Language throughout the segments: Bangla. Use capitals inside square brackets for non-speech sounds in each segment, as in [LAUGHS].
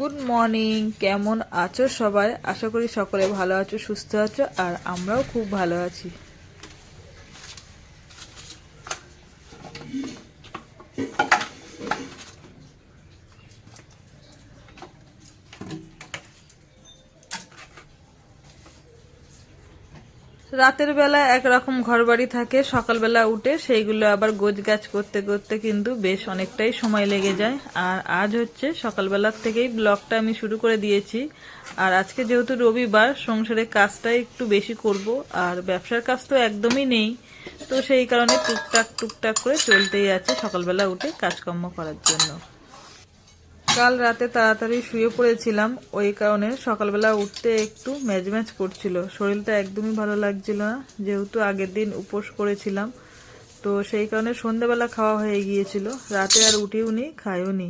Good morning. কেমন আছো সবাই? আশা করি সকলে ভালো আছো, সুস্থ আছো, আর আমরাও খুব ভালো আছি। রাতের বেলা একরকম ঘরবাড়ি থাকে, সকালবেলা উঠে সেইগুলো আবার গোছ গাছ করতে করতে কিন্তু বেশ অনেকটাই সময় লেগে যায়। আর আজ হচ্ছে সকালবেলার থেকেই ব্লগটা আমি শুরু করে দিয়েছি। আর আজকে যেহেতু রবিবার, সংসারের কাজটা একটু বেশি করব, আর ব্যবসার কাজ তো একদমই নেই। তো সেই কারণে টুকটাক টুকটাক করে চলতেই আছে সকালবেলা উঠে কাজকর্ম করার জন্য। কাল রাতে তাড়াতাড়ি শুয়ে পড়েছিলাম। ওই কারণে সকালবেলা উঠতে একটু ম্যাজ ম্যাজ করছিল। শরীরটা একদমই ভালো লাগছিল না। যেহেতু আগের দিন উপোস করেছিলাম, তো সেই কারণে সন্ধেবেলা খাওয়া হয়ে গিয়েছিল। রাতে আর উঠেও নি, খাইও নি।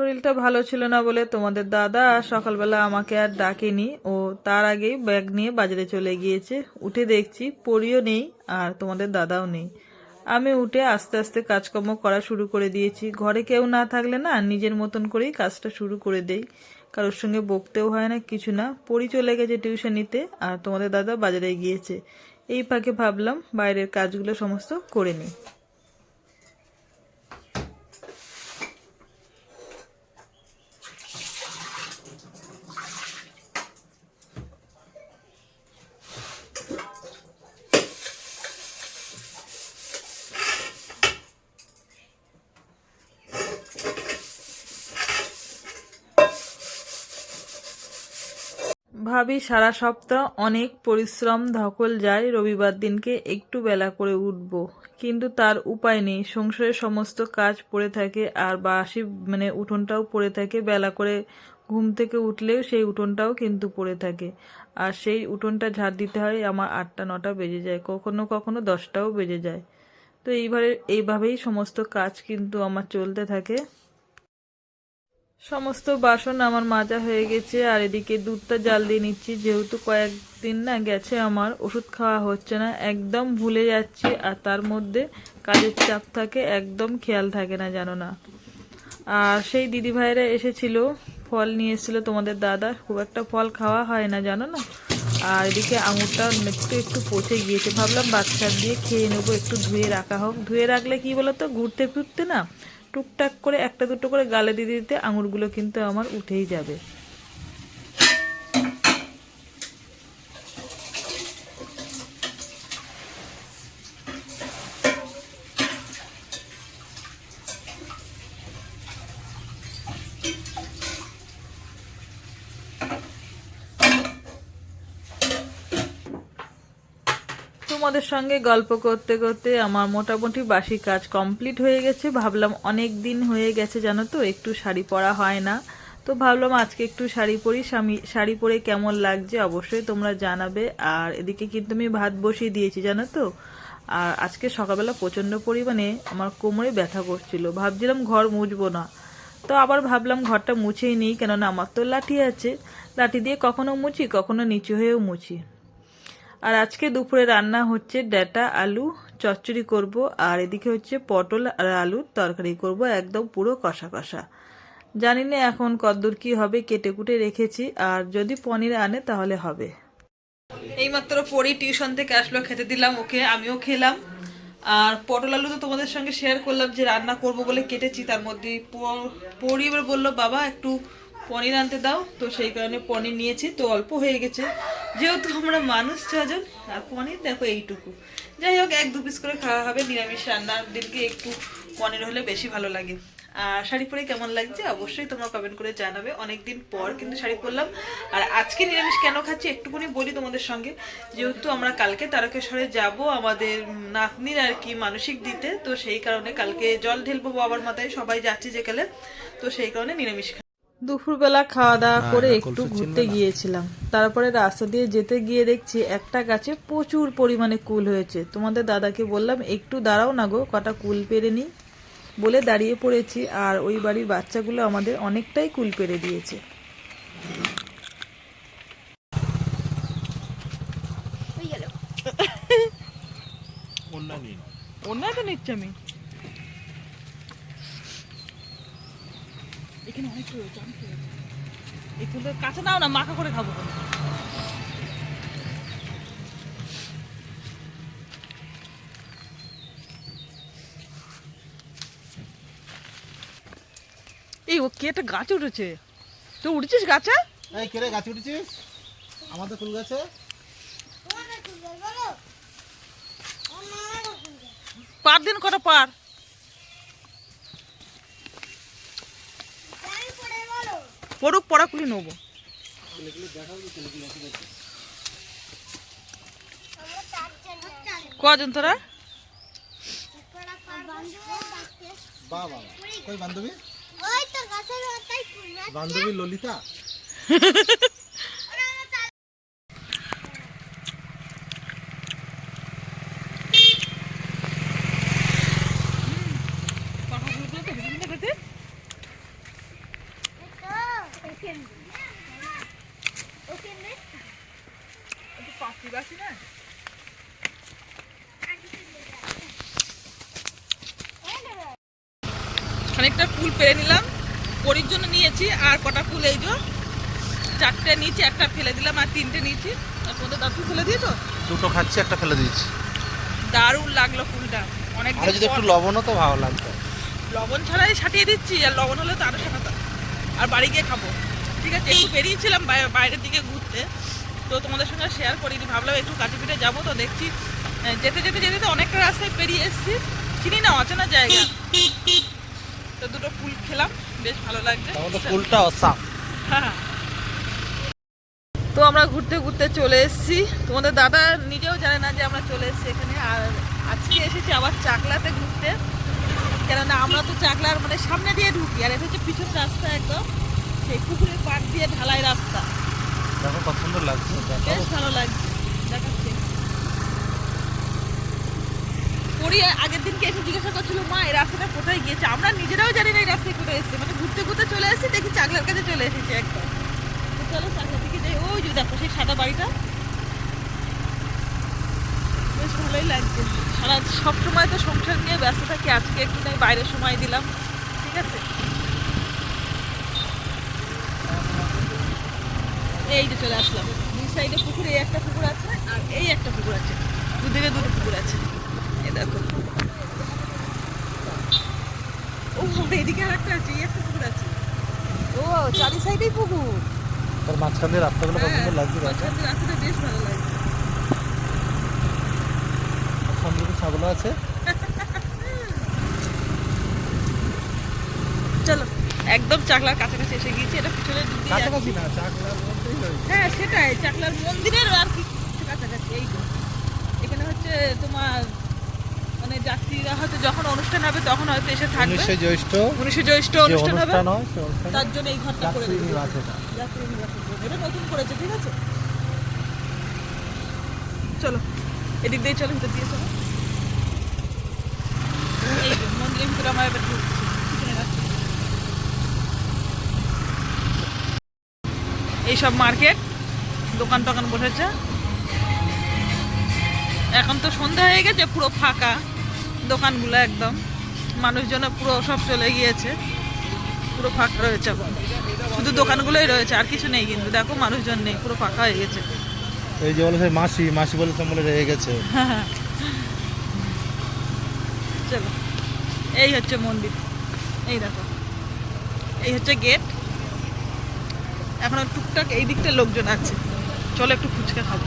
শরীরটা ভালো ছিল না বলে তোমাদের দাদা সকালবেলা আমাকে আর ডাকেনি। ও তার আগেই ব্যাগ নিয়ে বাজারে চলে গিয়েছে। উঠে দেখছি পরিও নেই আর তোমাদের দাদাও নেই। আমি উঠে আস্তে আস্তে কাজকর্ম করা শুরু করে দিয়েছি। ঘরে কেউ না থাকলে না নিজের মতন করেই কাজটা শুরু করে দেই। কারোর সঙ্গে বকতেও হয় না, কিছু না। পড়ি চলে গেছে টিউশন নিতে আর তোমাদের দাদা বাজারে গিয়েছে। এই ফাঁকে ভাবলাম বাইরের কাজগুলো সমস্ত করে নিই। ভাবি সারা সপ্তাহ অনেক পরিশ্রম ধকল যায়, রবিবার দিনকে একটু বেলা করে উঠব। কিন্তু তার উপায় নেই, সংসারের সমস্ত কাজ পড়ে থাকে আর বাসি মানে উঠোনটাও পড়ে থাকে। বেলা করে ঘুম থেকে উঠলেও সেই উঠোনটাও কিন্তু পড়ে থাকে। আর সেই উঠোনটা ঝাড় দিতে হয়, আমার আটটা নটা বেজে যায়, কখনো কখনো দশটাও বেজে যায়। তো এইভাবে এইভাবেই সমস্ত কাজ কিন্তু আমার চলতে থাকে। সমস্ত বাসন আমার মাজা হয়ে গেছে, আর এদিকে দুধটা জাল দিয়ে নিচ্ছি। যেহেতু কয়েকদিন না গেছে আমার, ওষুধ খাওয়া হচ্ছে না, একদম ভুলে যাচ্ছি, আর তার মধ্যে কাজের চাপ থাকে, একদম খেয়াল থাকে না জানো না। আর সেই দিদি ভাইরা এসেছিল, ফল নিয়ে এসেছিল তোমাদের দাদা, খুব একটা ফল খাওয়া হয় না জানো না? আর এদিকে আঙুরটা একটু একটু পচে গিয়েছে, ভাবলাম বাচ্চা দিয়ে খেয়ে নেব, একটু ধুয়ে রাখা হোক। ধুয়ে রাখলে কি বলতো, ঘুরতে ফিরতে না টুকটাক করে একটা দুটো করে গালে দিতে দিতে আঙুরগুলো কিন্তু আমার উঠেই যাবে। তোমাদের সঙ্গে গল্প করতে করতে আমার মোটামুটি বাসি কাজ কমপ্লিট হয়ে গেছে। ভাবলাম অনেক দিন হয়ে গেছে জানো তো, একটু শাড়ি পরা হয় না। তো ভাবলাম আজকে একটু শাড়ি পরি শাড়ি পরে কেমন লাগছে অবশ্যই তোমরা জানাবে। আর এদিকে কিন্তু আমি ভাত বসিয়ে দিয়েছি জানো তো। আর আজকে সকালবেলা প্রচণ্ড পরিমাণে আমার কোমরে ব্যথা করছিল। ভাবছিলাম ঘর মুছবো না। তো আবার ভাবলাম ঘরটা মুছেই নিই, কেননা আমার তো লাঠি আছে। লাঠি দিয়ে কখনো মুছি, কখনো নিচু হয়েও মুছি। আর আজকে দুপুরে রান্না হচ্ছে ডাটা, আলু, চচ্চড়ি করব, আর এদিকে হচ্ছে পটল আর আলুর তরকারি করব, একদম পুরো কষা কষা। জানি না এখন কদ্দূর কি হবে, কেটে কুটে রেখেছি, আর যদি পনির আনে তাহলে হবে। এইমাত্র পড়ি টিউশন থেকে আসলো, খেতে দিলাম ওকে, আমিও খেলাম। আর পটল আলু তো তোমাদের সঙ্গে শেয়ার করলাম যে রান্না করব বলে কেটেছি, তার মধ্যে পড়ি এবার বলল, বাবা, একটু পনির আনতে দাও। তো সেই কারণে পনির নিয়েছি, তো অল্প হয়ে গেছে। যেহেতু আমরা মানুষ ছজন, আর পনির দেখো এইটুকু। যাই হোক, এক দু পিস করে খাওয়া হবে। নিরামিষ রান্নার দিনকে একটু পনির হলে বেশি ভালো লাগে। আর শাড়ি পরে কেমন লাগছে অবশ্যই তোমরা কমেন্ট করে জানাবে। অনেকদিন পর কিন্তু শাড়ি পরলাম। আর আজকে নিরামিষ কেন খাচ্ছি একটুখানি বলি তোমাদের সঙ্গে। যেহেতু আমরা কালকে তারকেশ্বরে যাব আমাদের নাতনির আর কি মানসিক দিতে, তো সেই কারণে কালকে জল ঢেলবো বাবার মাথায়, সবাই যাচ্ছে যেকালে তো সেই কারণে নিরামিষ দুপুরবেলা খাওয়া দাওয়া করে একটু ঘুরতে গিয়েছিলাম। তারপরে রাস্তা দিয়ে যেতে গিয়ে দেখছি একটা গাছে প্রচুর পরিমাণে কুল হয়েছে। তোমাদের দাদাকে বললাম একটু দাঁড়াও না গো কটা কুল পেরে নিই। বলে দাঁড়িয়ে পড়েছি আর ওই বাড়ির বাচ্চাগুলো আমাদের অনেকটাই কুল পেরে দিয়েছে। ওনাটা নিচ্ছি আমি। এখানে অনেক কাছে নাও না মাখা করে খাব এই ও কি একটা গাছে উঠেছে? তো উঠেছিস গাছে? এই কেরে গাছ উঠেছিস? আমাদের ফুল গাছে। পার দিন কটা পার? পড়ুক পড়াকুলি নেব। কজন তোরা? বান্ধবী ললিতা? [LAUGHS] খানিকটা ফুল পেরে নিলাম। পরির জন্য নিয়েছি আর কটা ফুল এই যে চারটে নিয়েছি একটা ফেলে দিলাম আর তিনটে নিয়েছি। আর তোমাদের দাদু ফেলে দিয়েছ দুটো খাচ্ছি একটা ফেলে দিয়েছি। দারুণ লাগল ফুলটা। অনেক আর যদি একটু লবণও তো ভালো লাগতো। লবণ ছাড়াই ছাটিয়ে দিচ্ছি আর লবণ হলে তো আরও সাঁটাতাম আর বাড়ি গিয়ে খাব। ঠিক আছে একটু বেরিয়েছিলাম বাইরের দিকে ঘুরতে। তো তোমাদের শেয়ার করিনি ভাবলাম একটু কাছে পিঠে যাব তো দেখছি। যেতে যেতে যেতে তো অনেকটা রাস্তায় পেরিয়ে এসেছি। চিনি না অচেনা জায়গা। তো দুটো ফুল খেলাম বেশ ভালো লাগছে। ফুলটা অসাম। হ্যাঁ। তো আমরা ঘুরতে ঘুরতে চলে এসেছি। তোমাদের দাদা নিজেও জানে না যে আমরা চলে এসেছি এখানে। আর আজকে এসেছি আবার চাকলাতে ঘুরতে। কেননা আমরা তো চাকলার মানে সামনে দিয়ে ঢুকি আর এটা হচ্ছে পিছনের রাস্তা একদম। সেই পুকুরের পাড় দিয়ে ঢালাই রাস্তা। দেখো কত সুন্দর লাগছে বেশ ভালো লাগছে, দেখাচ্ছে। পরি আগের দিনকে এসে জিজ্ঞাসা করছিল, মা, এই রাস্তাটা কোথায় গিয়েছে? আমরা নিজেরাও জানি না এই রাস্তায় কোথায় এসেছে। মানে ঘুরতে ঘুরতে চলে এসেছি, দেখি চাকলার কাছে চলে এসেছি একদম তো চলো চাকলার দিকে যাই। ওই যে দেখো, সেই সাদা বাড়িটা। বেশ ভালোই লাগছে। সারা সবসময় তো সংসার নিয়ে ব্যস্ত থাকি আজকে একটু তাই বাইরে সময় দিলাম। ঠিক আছে? এই যে চলে আসলাম। দুই সাইডে পুকুর এই একটা পুকুর আছে আর এই একটা পুকুর আছে। দুদিকে দুটো পুকুর আছে। এই দেখো। ও এইদিকে আর একটা আছে এই একটা পুকুর আছে। ও চারি সাইডেই পুকুর। তার মাঝখান দিয়ে রাস্তাগুলো কত সুন্দর লাগছে রাস্তাটা বেশ ভালো লাগছে। কিছু ছাগলও আছে। চলো একদম চাকলার কাছাকাছি এসে গিয়েছি। এটা দিয়ে কাছাকাছি না চাকলার হ্যাঁ সেটাই চাকলার মন্দিরের আর কি কিছু কাছাকাছি এই তো। এখানে হচ্ছে তোমার মানে যাত্রীরা হয়তো যখন অনুষ্ঠান হবে তখন হয়তো এসে থাকবে। উনিশে জ্যৈষ্ঠ। উনিশে জ্যৈষ্ঠ অনুষ্ঠান হবে তার জন্য এই ঘরটা করে দিয়েছে। নিবাস যাত্রী। এটা নতুন করেছে ঠিক আছে? চলো এদিক দিয়ে চলো ভিতর দিয়ে চলো। এই মন্দিরের ভিতরে আমার এবার ঢুকছি পিছনে রাস্তা। এইসব মার্কেট দোকান টোকান বসেছে। এখন তো সন্ধ্যা হয়ে গেছে পুরো ফাঁকা দোকানগুলো একদম। মানুষজন পুরো সব চলে গিয়েছে। পুরো ফাঁকা রয়েছে এখন। শুধু দোকানগুলোই রয়েছে আর কিছু নেই কিন্তু। দেখো মানুষজন নেই পুরো ফাঁকা হয়ে গেছে। এই যে বলে মাসি মাসি বলে তো বলে রয়ে গেছে। চলো এই হচ্ছে মন্দির। এই দেখো এই হচ্ছে গেট। এখনও টুকটাক এই দিকটা লোকজন আছে। চলো একটু ফুচকা খাব।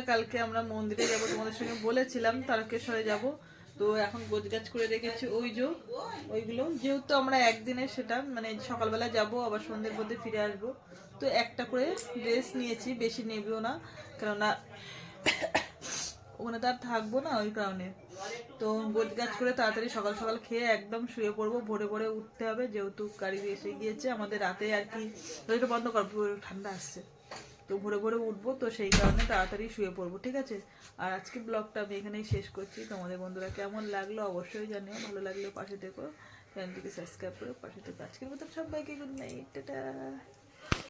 পেঁয়াজ কালকে আমরা মন্দিরে যাব, তোমাদের সঙ্গে বলেছিলাম, তারকেশ্বরে যাব। তো এখন গোজগাছ করে রেখেছি ওই যে, ওইগুলো। যেহেতু আমরা একদিনে সেটা মানে সকালবেলা যাব, আবার সন্ধ্যের মধ্যে ফিরে আসব। তো একটা করে ড্রেস নিয়েছি, বেশি নেবেও না, কেননা ওখানে তো আর থাকব না ওই কারণে। তো গোছ গাছ করে তাড়াতাড়ি সকাল সকাল খেয়ে একদম শুয়ে পড়ব, ভোরে ভোরে উঠতে হবে, যেহেতু গাড়ি এসে গিয়েছে, আমাদের রাতে আর কি বন্ধ করব ঠান্ডা আসছে। তো ভোরে ভোরে উঠবো, তো সেই কারণে তাড়াতাড়ি শুয়ে পড়ব, ঠিক আছে? আর আজকে ব্লগটা আমি এখানেই শেষ করছি। তোমাদের বন্ধুরা কেমন লাগল অবশ্যই জানিও, ভালো লাগলে পাশে দেখো চ্যানেলটিকে সাবস্ক্রাইব করে, পাশে দেখো আজকের মতো সবাইকে গুড নাইট টাটা।